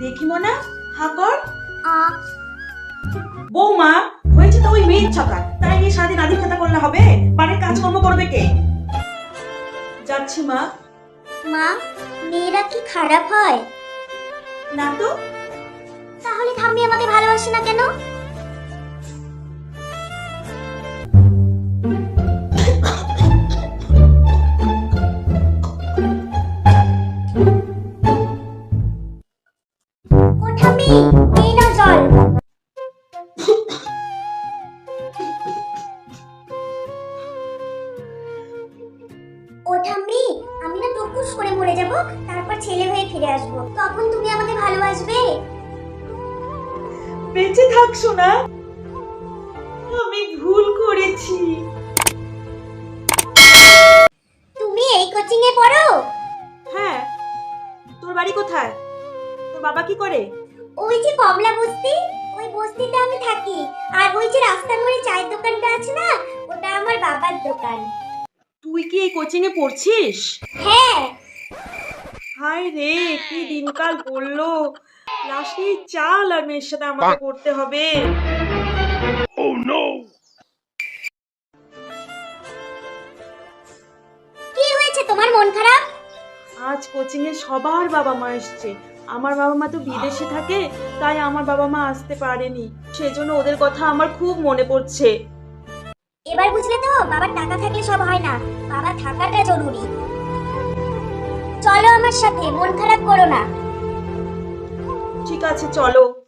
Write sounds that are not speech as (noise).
দেখি মনা হা কর। আ। বৌমা হয়েছে তো ওই মেয়ের ছকা তাই নিয়ে সারাদিন আদি খাতা করলে হবে? বাড়ির কাজকর্ম করবে কে? যাচ্ছি মা। মা মেয়েরা কি খারাপ হয়? না তো। তাহলে ঠাম্মি আমাকে ভালোবাসে না কেন? ও (coughs) ঠাম্মি এই নাও জল। ও আমি না টুকুস করে মরে যাব তারপর ছেলে হয়ে ফিরে আসব। তখন তুমি আমাকে ভালোবাসবে। বেঁচে থাকছো না আমি ভুল করেছি। তুমি এই কোচিং এ পড়ো? হ্যাঁ। তোর বাড়ি কোথায়? তোর বাবা কি করে? ওই যে কমলা বস্তি ওই বস্তিতে আমি থাকি। আর ওই যে রাস্তার মোড়ে চায়ের দোকানটা আছে না ওটা আমার বাবার দোকান। তুই কি এই কোচিং এ পড়ছিস? হ্যাঁ। হায় রে কি দিনকাল পড়ল। লাস্টে চাল আর মেয়ের সাথে আমাকে পড়তে হবে। কি হয়েছে? তোমার মন খারাপ? আজ কোচিং এ সবার বাবা মা এসছে। আমার বাবা মা তো বিদেশে থাকে তাই আমার বাবা মা আসতে পারেনি। সেজন্য ওদের কথা আমার খুব মনে পড়ছে। এবার বুঝলে তো বাবার টাকা থাকলে সব হয় না। বাবা থাকাটা জরুরি। চলো আমার সাথে মন খারাপ করো না। ঠিক আছে চলো।